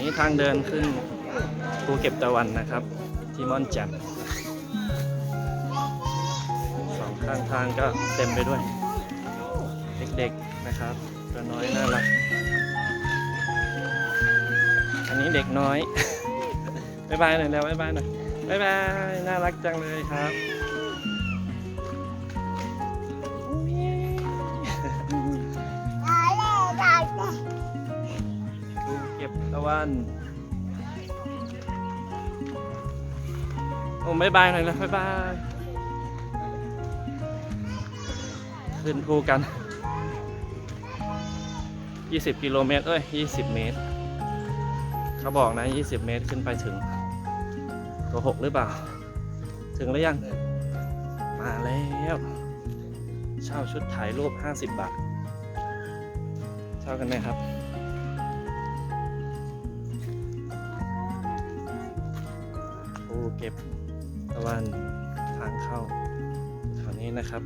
นี้ทางเดินขึ้นภูเก็บตะวันนะครับ ที่ม่อนแจ่มสองข้างทางก็เต็มไปด้วย เด็กๆนะครับตัวน้อยน่ารัก อันนี้เด็กน้อยบ๊ายบายหน่อยแล้วบ๊ายบายหน่อยบ๊ายบายน่ารักจังเลยครับ ก็บตะวันโอ้บายบายหน่อยนะบายบายขึ้นภูกัน 20 กิโลเมตร เอ้ย 20 เมตร เขาบอกนะ 20 เมตรขึ้นไปถึงโกหกหรือเปล่า ถึงหรือยัง มาแล้ว เช่าชุดถ่ายรูป 50 บาท เช่ากันไหมครับ เก็บตะวันทางเข้าแถวนี้นะครับ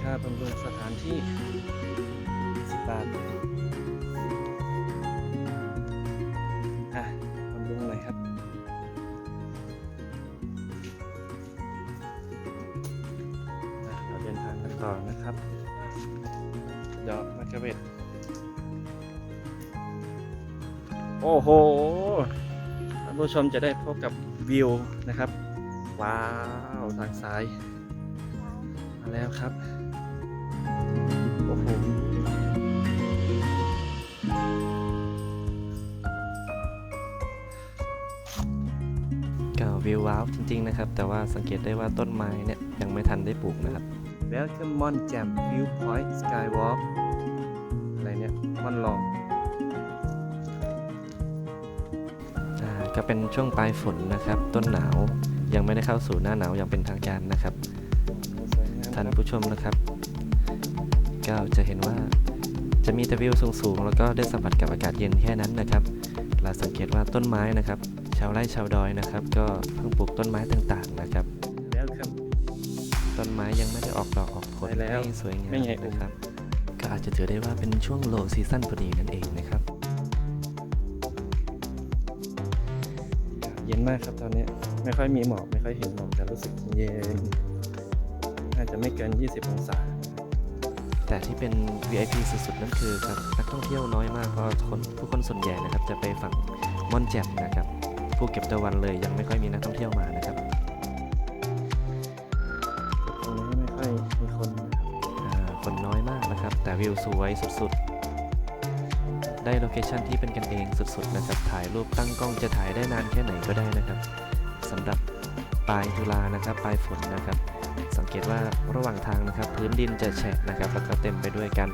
ค่าบำรุงสถานที่ 10 บาทอะบำรุงหน่อยครับเราเดินทางกันต่อนะครับ เดอกมะกะเวด โอ้โหท่านผู้ชมจะได้พบกับวิวนะครับ ว้าว ทางซ้าย มาแล้วครับ โอ้โหก็วิวว้าวจริง ๆ นะครับ แต่ว่าสังเกตได้ว่าต้นไม้เนี่ย ยังไม่ทันได้ปลูกนะครับ Welcome Mon Jam Viewpoint Skywalk ก็เป็นช่วงปลายฝนนะครับ ต้นหนาวยังไม่ได้เข้าสู่หน้าหนาวอย่างเป็นทางการนะครับสวยงามท่านครับผู้ชมนะครับ ก็จะเห็นว่าจะมีแต่วิวสูงๆ แล้วก็ได้สัมผัสกับอากาศเย็นแค่นั้นนะครับ เราสังเกตว่าต้นไม้นะครับ ชาวไร่ชาวดอยนะครับ ก็เพิ่งปลูกต้นไม้ต่างๆนะครับ Welcome ต้นไม้ยังไม่ได้ออกดอกออกผลไปแล้วให้สวยงามไม่ไงอุ้มนะครับ ก็อาจจะถือได้ว่าเป็นช่วงโลซีซั่นพอดีนั่นเองนะครับ เย็นมากครับตอนนี้ ไม่ค่อยมีหมอกไม่ค่อยเห็นหมอกแต่รู้สึกเย็น น่าจะไม่เกิน 20 องศา แต่ที่เป็น VIP สุดๆ นั่นคือครับนักท่องเที่ยวน้อยมากเพราะคนผู้คนส่วนใหญ่นะครับ จะไปฝั่งม่อนแจ่มนะครับภูเก็บตะวันเลยยังไม่ค่อยมีนักท่องเที่ยวมานะครับตรงนี้ไม่ค่อยมีคนนะครับ อ่าคนน้อยมากนะครับ แต่วิวสวยสุดๆ ได้โลเคชั่นที่เป็นกันเองสุดๆนะครับ ถ่ายรูปตั้งกล้องจะถ่ายได้นานแค่ไหนก็ได้นะครับสำหรับปลายตุลานะครับปลายฝนนะครับ สังเกตว่าระหว่างทางนะครับ พื้นดินจะแฉะนะครับแล้วก็เต็มไปด้วยกัน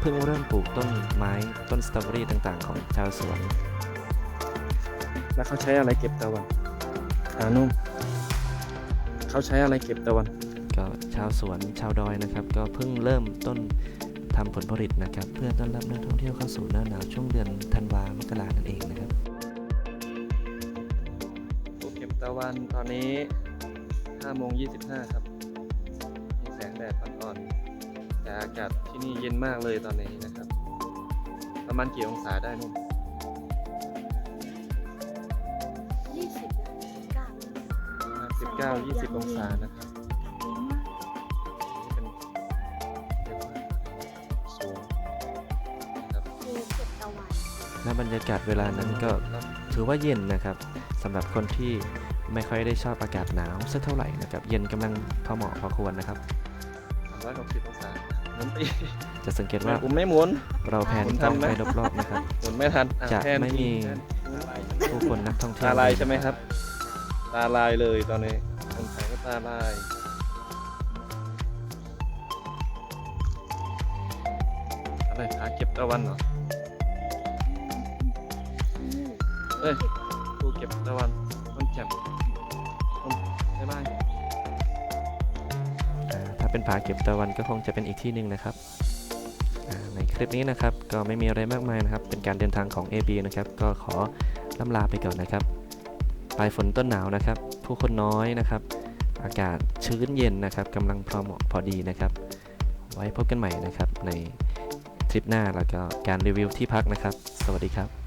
เพิ่งเริ่มปลูกต้นไม้ต้นสตรอเบอรี่ต่างๆ ของชาวสวน แล้วเขาใช้อะไรเก็บตะวันอานุ่มเขาใช้อะไรเก็บตะวัน ก็ชาวสวนชาวดอยนะครับ ก็เพิ่งเริ่มต้น ทำผลผลิตนะครับ เพื่อต้อนรับนักท่องเที่ยวเข้าสู่หน้าหนาวช่วงเดือนธันวามกรานั่นเองนะครับภูเก็บตะวันตอนนี้5โมง25 ครับมีแสงแดดอ่อนๆแต่อากาศที่นี่เย็นมากเลยตอนนี้นะครับ ประมาณกี่องศาได้นุ่มยี่สิบเก้า19 20 องศานะครับ และบรรยากาศเวลานั้นก็ถือว่าเย็นนะครับสำหรับคนที่ไม่ค่อยได้ชอบอากาศหนาวสักเท่าไหร่นะครับ เย็นกำลังพอเหมาะพอควรนะครับ360องศาหมุนตีจะสังเกตว่าผมไม่หมุน เราแผนคุณกล้องทำไหมไปรอบๆนะครับหมุนไม่ทันอ่จะแทนไม่มีแทนผู้คนนักท่องเที่ยวตาลายใช่ไหมครับ ตาลายเลยตอนนี้คนไทยก็ตาลายอะไรผาเก็บตะวันเหรอ อ้ยภูเก็บตะวันมันแจ่มบ๊ายบายอ่าถ้าเป็นผาเก็บตะวันก็คงจะเป็นอีกที่หนึ่งนะครับอ่าในคลิปนี้นะครับก็ไม่มีอะไรมากมายนะครับ เป็นการเดินทางของ AB นะครับก็ขอล่ำลาไปก่อนนะครับปลายฝนต้นหนาวนะครับ ผู้คนน้อยนะครับ อากาศชื้นเย็นนะครับกำลังพอเหมาะพอดีนะครับ ไว้พบกันใหม่นะครับในทลิปหน้าแล้วก็การรีวิวที่พักนะครับ สวัสดีครับ